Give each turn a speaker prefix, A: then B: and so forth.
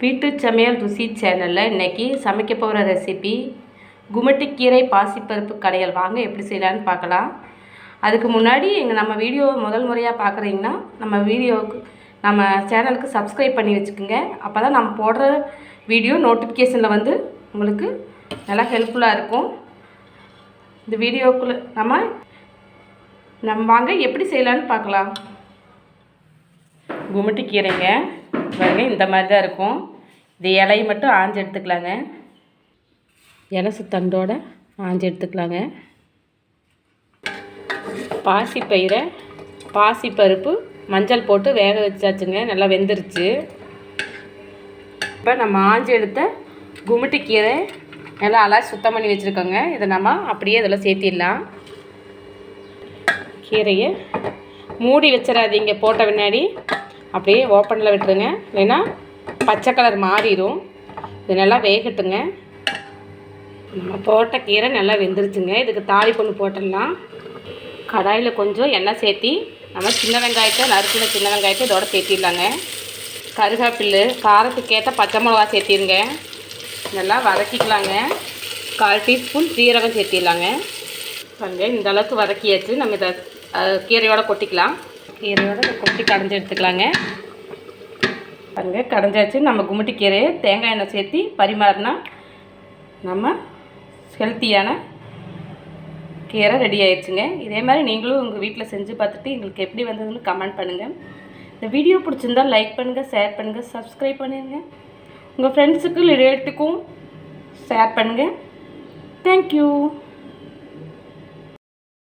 A: வீட்டு சமையல் ருசி சேனலில் இன்றைக்கி சமைக்க போகிற ரெசிபி குமட்டிக்கீரை பாசிப்பருப்பு கடையல். வாங்க எப்படி செய்யலான்னு பார்க்கலாம். அதுக்கு முன்னாடி எங்கள் நம்ம வீடியோ முதல் முறையாக பார்க்குறீங்கன்னா நம்ம வீடியோவுக்கு நம்ம சேனலுக்கு சப்ஸ்கிரைப் பண்ணி வச்சுக்கோங்க. அப்போ தான் நம்ம போடுற வீடியோ நோட்டிஃபிகேஷனில் வந்து உங்களுக்கு நல்லா ஹெல்ப்ஃபுல்லாக இருக்கும். இந்த வீடியோக்குள்ளே நம்ம நம்ம வாங்க எப்படி செய்யலான்னு பார்க்கலாம். குமட்டி கீரைங்க. பாருங்க இந்த மாதிரி தான் இருக்கும். இது இலையை மட்டும் ஆஞ்சு எடுத்துக்கலாங்க. இலசு தண்டோட ஆஞ்சு எடுத்துக்கலாங்க. பாசி பயிரை பாசி பருப்பு மஞ்சள் போட்டு வேக வச்சாச்சுங்க நல்லா வெந்துருச்சு. இப்போ நம்ம ஆஞ்சு எடுத்த குமிட்டி கீரை நல்லா அலாசி சுத்தம் பண்ணி வச்சுருக்கோங்க. இதை நம்ம அப்படியே இதில் சேர்த்திடலாம். கீரையை மூடி வச்சிடாதீங்க போட்ட பின்னாடி. அப்படியே ஓப்பனில் விட்டுருங்க. இல்லைன்னா பச்சை கலர் மாறிடும். இது நல்லா வேகட்டுங்க. நம்ம போட்ட கீரை நல்லா வெந்துருச்சுங்க. இதுக்கு தாலி பொண்ணு போட்டுடலாம். கடாயில் கொஞ்சம் எண்ணெய் சேர்த்தி நம்ம சின்ன வெங்காயத்தை நறுக்கின சின்ன வெங்காயத்தை இதோட சேர்த்திடலாங்க. கருவேப்பில்லு காரத்துக்கேற்ற பச்சை மிளகா சேர்த்திருங்க நல்லா வதக்கிக்கலாங்க. கால் டீஸ்பூன் சீரகம் சேர்த்திடலாங்க. பாருங்க இந்த அளவுக்கு வதக்கியாச்சு. நம்ம இதை கீரையோடு கீரையோட கொட்டிக்கலாம். கீரையோட இதை கொட்டி கடைஞ்சி எடுத்துக்கலாங்க. பாருங்கள் கடைஞ்சாச்சு. நம்ம கும்மிட்டி கீரையை தேங்காய் எண்ணெய் சேர்த்து பரிமாறினா நம்ம ஹெல்த்தியான கீரை ரெடி ஆயிடுச்சுங்க இதே மாதிரி நீங்களும் உங்கள் வீட்டில் செஞ்சு பார்த்துட்டு எங்களுக்கு எப்படி வந்ததுன்னு கமெண்ட் பண்ணுங்கள் இந்த வீடியோ பிடிச்சிருந்தா லைக் பண்ணுங்கள் ஷேர் பண்ணுங்கள் சப்ஸ்கிரைப் பண்ணிடுங்க உங்கள் ஃப்ரெண்ட்ஸுக்கும் ரிலேட்டுக்கும் ஷேர் பண்ணுங்கள் தேங்க்யூ